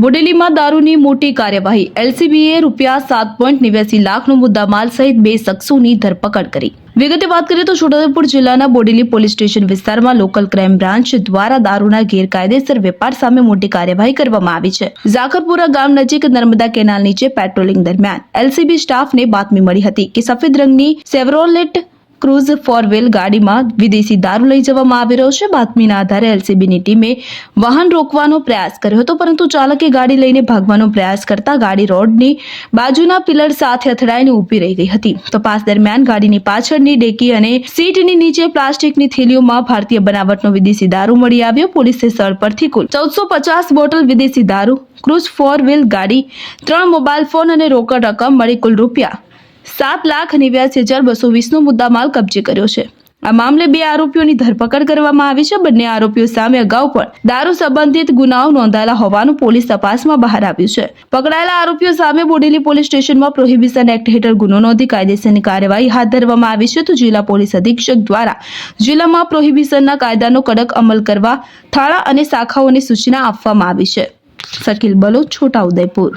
બોડેલીમાં દારૂની મોટી કાર્યવાહી. એલસીબીએ રૂપિયા સાત પોઈન્ટ નેવ્યાસી લાખનો મુદ્દામાલ સહિત બે શખ્સોની ધરપકડ કરી. વિગતે વાત કરીએ તો છોટાઉદેપુર જિલ્લાના બોડેલી પોલીસ સ્ટેશન વિસ્તારમાં લોકલ ક્રાઇમ બ્રાન્ચ દ્વારા દારૂના ગેરકાયદેસર વેપાર સામે મોટી કાર્યવાહી કરવામાં આવી છે. ઝાખરપુરા ગામ નજીક નર્મદા કેનાલ નીચે પેટ્રોલિંગ દરમિયાન. એલસીબી સ્ટાફને બાતમી મળી હતી કે સફેદ રંગની સેવરોલેટ ક્રુઝ ફોર વ્હીલ ગાડીમાં વિદેશી દારૂ લઈ જવામાં આવી રહ્યો છે. બાતમીના આધારે એલસીબીની ટીમે વાહન રોકવાનો પ્રયાસ કર્યો હતો, પરંતુ ચાલકે ગાડી લઈને ભાગવાનો પ્રયાસ કરતા ગાડી રોડની બાજુના પિલર સાથે અથડાઈને ઊભી રહી ગઈ હતી. તપાસ દરમિયાન ગાડીની પાછળની ડેકી અને સીટની નીચે પ્લાસ્ટિકની થેલીઓમાં ભારતીય બનાવટનો વિદેશી દારૂ મળી આવ્યો. પોલીસે સ્થળ પરથી કુલ ચૌદસો પચાસ બોટલ વિદેશી દારૂ, ક્રુઝ ફોર વ્હીલ ગાડી, ત્રણ મોબાઈલ ફોન અને રોકડ રકમ મળી કુલ રૂપિયા સાત લાખ નેવ્યાસી હજાર બસો વીસનો મુદ્દામાલ કબજે કર્યો છે. આ મામલે બે આરોપીઓની ધરપકડ કરવામાં આવી છે. બંને આરોપીઓ સામે અગાઉ પણ દારૂ સંબંધિત ગુનાઓ નોંધાયેલા હોવાનું પોલીસ તપાસમાં બહાર આવ્યું છે. પકડાયેલા આરોપીઓ સામે બોડેલી પોલીસ સ્ટેશનમાં પ્રોહિબિશન એક્ટ હેઠળ ગુનો નોંધી કાયદેસરની કાર્યવાહી હાથ ધરવામાં આવી છે. તો જિલ્લા પોલીસ અધિક્ષક દ્વારા જિલ્લામાં પ્રોહિબિશનના કાયદાનો કડક અમલ કરવા, થાળા અને શાખાઓને સૂચના આપવામાં આવી છે. શકીલ બલોચ છોટાઉદેપુર